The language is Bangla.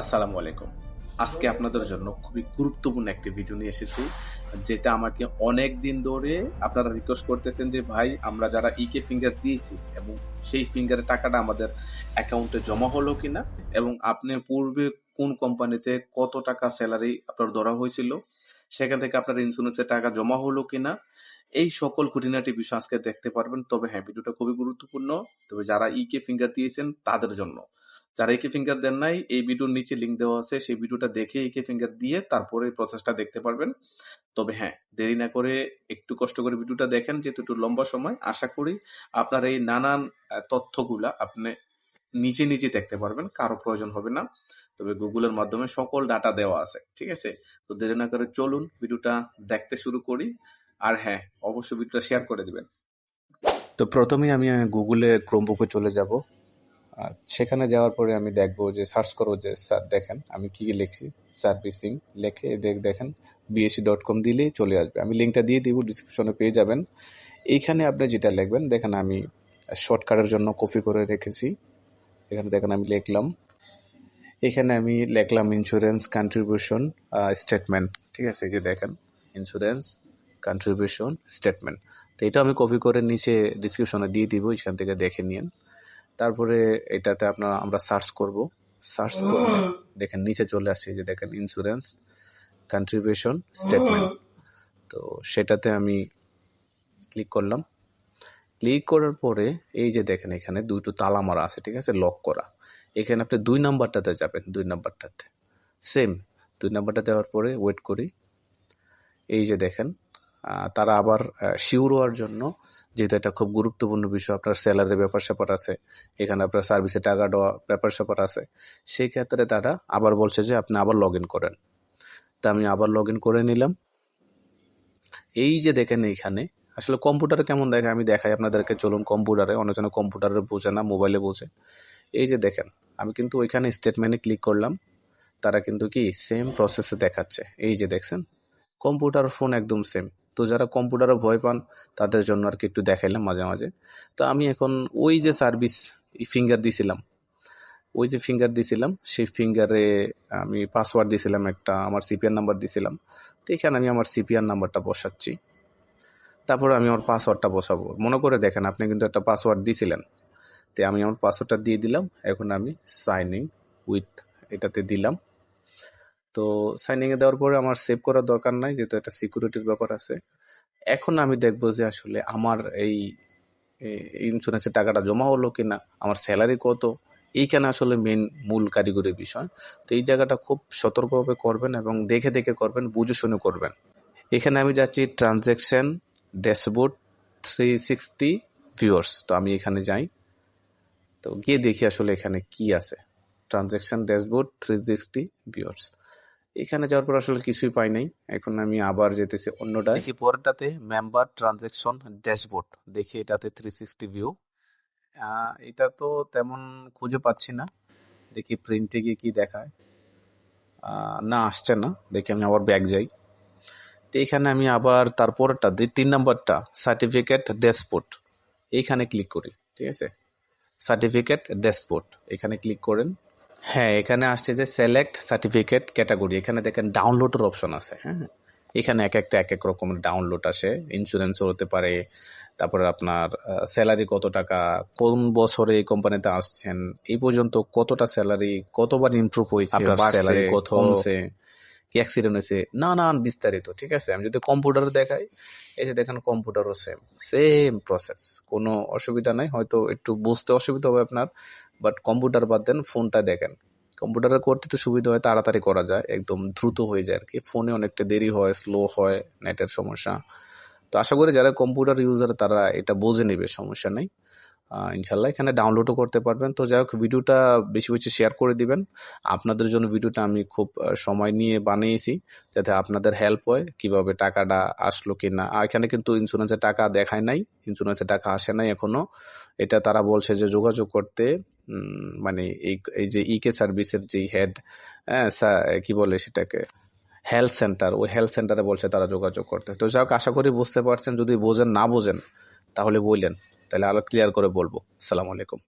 আসসালামু আলাইকুম। আজকে আপনাদের জন্য খুবই গুরুত্বপূর্ণ একটি ভিডিও নিয়ে এসেছি, যেটা আমাকে অনেক দিন ধরে আপনারা রিকোয়েস্ট করতেছেন যে, ভাই, আমরা যারা ইকে ফিঙ্গার দিয়েছি এবং সেই ফিঙ্গারের টাকাটা আমাদের অ্যাকাউন্টে জমা হলো কিনা এবং আপনি পূর্বে কোন কোম্পানিতে কত টাকা স্যালারি আপনার ধরা হয়েছিল, সেখান থেকে আপনার ইন্স্যুরেন্সের টাকা জমা হলো কিনা? এই সকল খুঁটিনাটি বিষয় আজকে দেখতে পারবেন। তবে হ্যাঁ ভিডিওটা খুবই গুরুত্বপূর্ণ। তবে যারা ইকে ফিঙ্গার দিয়েছেন, তাদের জন্য। যারা একে ফিঙ্গার দেন নাই, এই ভিডিওর নিচে লিঙ্ক দেওয়া আছে, সেই ভিডিওটা দেখে একে ফিঙ্গার দিয়ে তারপরে এই প্রসেসটা দেখতে পারবেন। তবে হ্যাঁ দেরি না করে একটু কষ্ট করে ভিডিওটা দেখেন, যেহেতু একটু লম্বা সময়, আশা করি আপনার এই নানান তথ্যগুলা আপনি নিজে নিজে দেখতে পারবেন, কারও প্রয়োজন হবে না। তবে গুগলের মাধ্যমে সকল ডাটা দেওয়া আছে, ঠিক আছে? তো দেরি না করে চলুন ভিডিওটা দেখতে শুরু করি। আর হ্যাঁ অবশ্যই ভিডিওটা শেয়ার করে দিবেন। তো প্রথমেই আমি গুগলে ক্রোমবুকে চলে যাব। সেখানে যাওয়ার পরে আমি দেখব যে সার্চ করব যে, স্যার দেখেন, আমি কি কি লিখছি সার্ভিসিং লেখে দেখ, দেখেন বিএসসি ডট কম দিলেই চলে আসবে। আমি লিঙ্কটা দিয়ে দিব ডিসক্রিপশনে পেয়ে যাবেন। এইখানে আপনি যেটা লিখবেন, দেখেন আমি শর্টকাটের জন্য কপি করে রেখেছি। এখানে দেখেন আমি লিখলাম। এখানে আমি লিখলাম ইন্স্যুরেন্স কন্ট্রিবিউশন স্টেটমেন্ট ঠিক আছে, এই যে দেখেন ইন্স্যুরেন্স কন্ট্রিবিউশন স্টেটমেন্ট তো এটা আমি কপি করে নিচে ডিসক্রিপশনে দিয়ে দিব, এখান থেকে দেখে নিন। তারপরে এটাতে আপনার আমরা সার্চ করব। সার্চ করে দেখেন নিচে চলে আসছে যে দেখেন ইন্স্যুরেন্স কন্ট্রিবিউশন স্টেটমেন্ট তো সেটাতে আমি ক্লিক করলাম। ক্লিক করার পরে এই যে দেখেন এখানে দুটো তালা মারা আছে ঠিক আছে? লক করা। এখানে আপনি দুই নাম্বারটাতে যাবেন দুই নাম্বারটাতে। সেম দুই নাম্বারটা দেওয়ার পরে ওয়েট করি। এই যে দেখেন তারা আবার শিওর হওয়ার জন্য যেহেতু এটা খুব গুরুত্বপূর্ণ বিষয়, আপনার স্যালারির ব্যাপার স্যাপার আছে, এখানে আপনার সার্ভিসে টাকা দেওয়া ব্যাপার স্যাপার আছে, সেই ক্ষেত্রে তারা আবার বলছে যে আপনি আবার লগ ইন করেন। তা আমি আবার লগ ইন করে নিলাম। এই যে দেখেন এইখানে, আসলে কম্পিউটারে কেমন দেখে আমি দেখাই আপনাদেরকে, চলুন কম্পিউটারে অনেকজনে কম্পিউটারে বোঝে না মোবাইলে বোঝে। এই যে দেখেন, আমি কিন্তু ওইখানে স্টেটমেন্টে ক্লিক করলাম, তারা কিন্তু কি সেম প্রসেসে দেখাচ্ছে। এই যে দেখছেন কম্পিউটার ফোন একদম সেম তো যারা কম্পিউটারে ভয় পান, তাদের জন্য আর কি একটু দেখাইলাম মাঝে মাঝে। তো আমি এখন ওই যে সার্ভিস ফিঙ্গার দিছিলাম। ওই যে ফিঙ্গার দিছিলাম, সেই ফিঙ্গারে আমি পাসওয়ার্ড দিছিলাম একটা, আমার সিপিআর নাম্বার দিছিলাম। তো এখানে আমি আমার সিপিআর নাম্বারটা বসাচ্ছি। তারপরে আমি আমার পাসওয়ার্ডটা বসাবো। মনে করে দেখেন, আপনি কিন্তু একটা পাসওয়ার্ড দিয়েছিলেন তো আমি আমার পাসওয়ার্ডটা দিয়ে দিলাম। এখন আমি সাইনিং উইথ এটাতে দিলাম। তো সাইনিংয়ে দেওয়ার পরে আমার সেভ করার দরকার নাই, যেহেতু এটা সিকিউরিটির ব্যাপার আছে। এখন আমি দেখব যে আসলে আমার এই ইন্স্যুরেন্সের টাকাটা জমা হলো কিনা, আমার স্যালারি কত এইখানে আসলে মেন মূল কারিগরি বিষয়। তো এই জায়গাটা খুব সতর্কভাবে করবেন এবং দেখে দেখে করবেন, বুঝে শুনে করবেন। এখানে আমি যাচ্ছি transaction dashboard three sixty viewers তো আমি এখানে যাই। তো গিয়ে দেখি আসলে এখানে কি আছে। Transaction dashboard three sixty viewers এখানে যাওয়ার পর আসলে কিছুই পাই নাই। এখন আমি আবার যেতেছি অন্যটা দেখি পরেরটাতে মেম্বার ট্রানজ্যাকশন ড্যাশবোর্ড দেখি এটাতে থ্রি সিক্সটি ভিউ এটা তো তেমন খুঁজে পাচ্ছি না। দেখি প্রিন্টে গিয়ে কি দেখায়। না, আসছে না। দেখি আমি আবার ব্যাগ যাই। তো এখানে আমি আবার তারপরটা তিন নাম্বারটা সার্টিফিকেট ড্যাশবোর্ড এইখানে ক্লিক করি, ঠিক আছে? সার্টিফিকেট ড্যাশবোর্ড এখানে ক্লিক করেন। হ্যাঁ এখানে আসছে যে সিলেক্ট সার্টিফিকেট ক্যাটাগরি এখানে দেখেন ডাউনলোডের অপশন আছে হ্যাঁ? এখানে এক একটা এক এক রকমের ডাউনলোড আসে। ইন্স্যুরেন্সও হতে পারে তারপরে আপনার স্যালারি কত টাকা কোন বছরে এই কোম্পানিতে আসছেন এই পর্যন্ত কতটা স্যালারি কতবার ইমপ্রুভ হয়েছে আপনার বাড়ছে, কত? কমছে কি অ্যাক্সিডেন্ট হয়েছে না না বিস্তারিত ঠিক আছে? আমি যদি কম্পিউটার দেখাই এই যে দেখেন কম্পিউটারও সেম সেম প্রসেস কোনো অসুবিধা নাই হয়তো একটু বুঝতে অসুবিধা হবে আপনার। বাট কম্পিউটার বাদ দেন ফোনটা দেখেন। কম্পিউটারে করতে তো সুবিধা হয়, তাড়াতাড়ি করা যায়, একদম দ্রুত হয়ে যায় আর কি। ফোনে অনেকটা দেরি হয় স্লো হয়, নেটের সমস্যা। তো আশা করি যারা কম্পিউটার ইউজার তারা এটা বুঝে নেবে, সমস্যা নেই। ইনশাল্লাহ এখানে ডাউনলোডও করতে পারবেন। তো যাই হোক, ভিডিওটা বেশি বেশি শেয়ার করে দিবেন। আপনাদের জন্য ভিডিওটা আমি খুব সময় নিয়ে বানিয়েছি, যাতে আপনাদের হেল্প হয়, কীভাবে টাকাটা আসলো কি না আর এখানে কিন্তু ইন্স্যুরেন্সের টাকা দেখায় নাই ইন্স্যুরেন্সের টাকা আসে নাই এখনও এটা তারা বলছে যে যোগাযোগ করতে মানে এই এই যে ইকে সার্ভিসের যেই হেড হ্যাঁ কি বলে সেটাকে? হেলথ সেন্টার ওই হেলথ সেন্টারে বলছে তারা যোগাযোগ করতে। তো যাই হোক, আশা করি বুঝতে পারছেন, যদি বোঝেন, না বোঝেন, তাহলে বললেন। তাহলে আরও ক্লিয়ার করে বলব। সালাম আলাইকুম।